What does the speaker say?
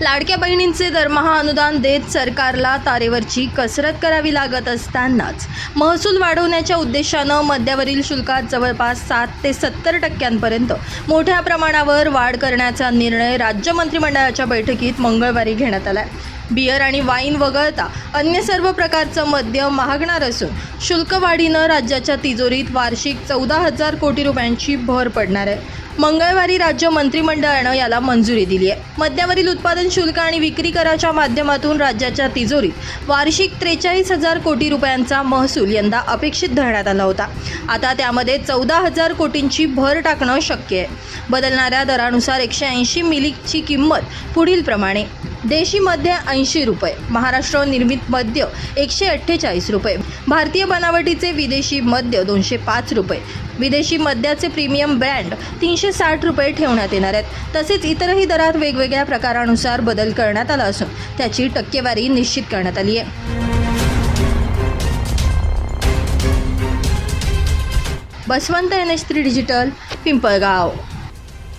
लाडक्या बहिणींचे दरमहा अनुदान देत सरकारला तारेवरची कसरत करावी लागत असतानाच महसूल वाढवण्याच्या उद्देशानं मद्यावरील शुल्कात जवळपास सात ते सत्तर टक्क्यांपर्यंत मोठ्या प्रमाणावर वाढ करण्याचा निर्णय राज्य मंत्रिमंडळाच्या बैठकीत मंगळवारी घेण्यात आला आहे बियर आणि वाईन वगळता अन्य सर्व प्रकारचं मद्य महागणार असून शुल्कवाढीनं राज्याच्या तिजोरीत वार्षिक चौदा हजार कोटी रुपयांची भर पडणार आहे. मंगळवारी राज्य मंत्रिमंडळानं याला मंजुरी दिली आहे. मद्यावरील उत्पादन शुल्क आणि विक्री कराच्या माध्यमातून राज्याच्या तिजोरीत वार्षिक त्रेचाळीस हजार कोटी रुपयांचा महसूल यंदा अपेक्षित धरण्यात आला होता. आता त्यामध्ये चौदा हजार कोटींची भर टाकणं शक्य आहे. बदलणाऱ्या दरानुसार एकशे ऐंशी मिलीची किंमत पुढील प्रमाणे देशी मद्य ऐंशी रुपये महाराष्ट्र निर्मित मद्य एकशे अठ्ठेचाळीस रुपये भारतीय बनावटीचे विदेशी मद्य दोनशे पाच रुपये विदेशी मद्याचे प्रीमियम ब्रँड तीनशे साठ रुपये ठेवण्यात येणार आहेत. तसेच इतरही दरात वेगवेगळ्या प्रकारानुसार बदल करण्यात आला असून त्याची टक्केवारी निश्चित करण्यात आली आहे. Baswant N H three digital Pimpalgaon.